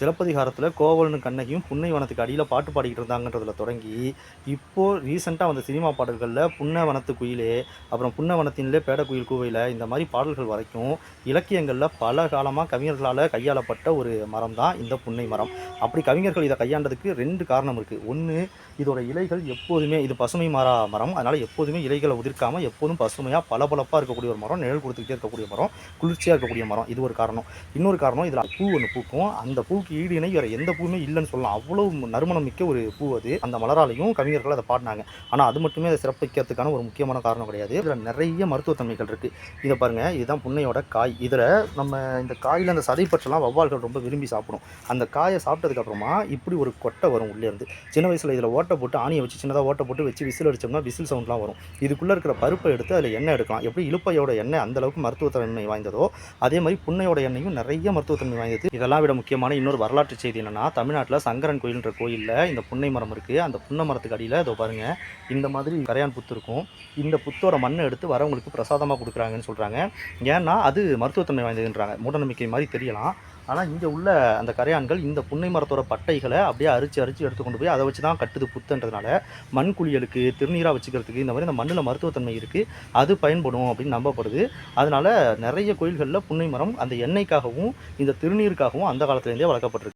சிலப்பதிகாரத்தில் கோவலனும் கண்ணகியும் புன்னை வனத்துக்கு அடியில் பாட்டு பாடிக்கிட்டு இருந்தாங்கன்றதுல தொடங்கி இப்போது ரீசெண்டாக வந்த சினிமா பாடல்களில் புன்ன வனத்து குயிலே அப்புறம் புன்ன வனத்தின்லே பேட குயில் கூவையில் இந்த மாதிரி பாடல்கள் வரைக்கும் இலக்கியங்களில் பல காலமாக கவிஞர்களால் கையாளப்பட்ட ஒரு மரம் தான் இந்த புன்னை மரம். அப்படி கவிஞர்கள் இதை கையாண்டதுக்கு ரெண்டு காரணம் இருக்குது ஒன்று இதோட இலைகள் எப்போதுமே இது பசுமை மாறா மரம். அதனால் எப்போதுமே இலைகளை உதிர்க்காமல் எப்போதும் பசுமையாக பளபளப்பாக இருக்கக்கூடிய ஒரு மரம் நிழல் கொடுத்துக்கிட்டே இருக்கக்கூடிய மரம் குளிர்ச்சியாக இருக்கக்கூடிய மரம். இது ஒரு காரணம். இன்னொரு காரணம் இதில் பூ ஒன்று பூக்கும். அந்த பூ பூவுக்கு ஈடு இணை வேறு எந்த பூவுமே இல்லைன்னு சொல்லலாம். அவ்வளோ நறுமணம் மிக்க ஒரு பூ அது. அந்த மலராலையும் கவிஞர்கள் அதை பாடினாங்க. ஆனால் அது மட்டுமே அதை சிறப்பிக்கிறதுக்கான ஒரு முக்கியமான காரணம் கிடையாது. இதில் நிறைய மருத்துவத்தன்மைகள் இருக்குது இதை பாருங்கள் இதுதான் புன்னையோட காய். இதில் நம்ம இந்த காயில் அந்த சதைப்பற்றெல்லாம் வவ்வால்கள் ரொம்ப விரும்பி சாப்பிடும். அந்த காயை சாப்பிட்டதுக்கப்புறமா இப்படி ஒரு கொட்டை வரும் உள்ளேருந்து சின்ன வயசில் இதில் ஓட்டை போட்டு ஆணியை வச்சு சின்னதாக ஓட்டை போட்டு வச்சு விசில் அடிச்சோம்னா விசில் சவுண்ட்லாம் வரும். இதுக்குள்ளே இருக்கிற பருப்பை எடுத்து அதில் எண்ணெய் எடுக்கலாம். எப்படி இழுப்பையோட எண்ணெய் அந்தளவுக்கு மருத்துவத்தன்மை வாய்ந்ததோ அதே மாதிரி புன்னையோட எண்ணெயும் நிறைய மருத்துவத்தன்மை வாய்ந்தது. இதெல்லாம் விட முக்கியமான இன்னொரு வரலாற்று செய்தி என்னன்னா தமிழ்நாட்டில் சங்கரன் கோயில்ன்ற கோயிலில் இந்த புன்னை மரம் இருக்குது அந்த புன்னை மரத்துக்கு அடியில் இதோ பாருங்கள் இந்த மாதிரி கரையான் புத்து இருக்கும். இந்த புத்தோட மண்ணை எடுத்து வரவங்களுக்கு பிரசாதமாக கொடுக்குறாங்கன்னு சொல்கிறாங்க ஏன்னா அது மருத்துவத்தன்மை வாய்ந்ததுன்றாங்க. மூடநம்பிக்கை மாதிரி தெரியலாம். ஆனால் இங்கே உள்ள அந்த கரையான்கள் இந்த புன்னை மரத்தோட பட்டைகளை அப்படியே அரிச்சு அரிச்சு எடுத்து கொண்டு போய் அதை வச்சு தான் கட்டுது புத்துன்றதுனால மண் குளியலுக்கு திருநீராக வச்சுக்கிறதுக்கு இந்த மாதிரி இந்த மண்ணில் மருத்துவத்தன்மை இருக்குது அது பயன்படும் அப்படின்னு நம்பப்படுது. அதனால் நிறைய கோயில்களில் புன்னை மரம் அந்த எண்ணெய்க்காகவும் இந்த திருநீருக்காகவும் அந்த காலத்துலேருந்தே வளர்க்கப்பட்டிருக்கு.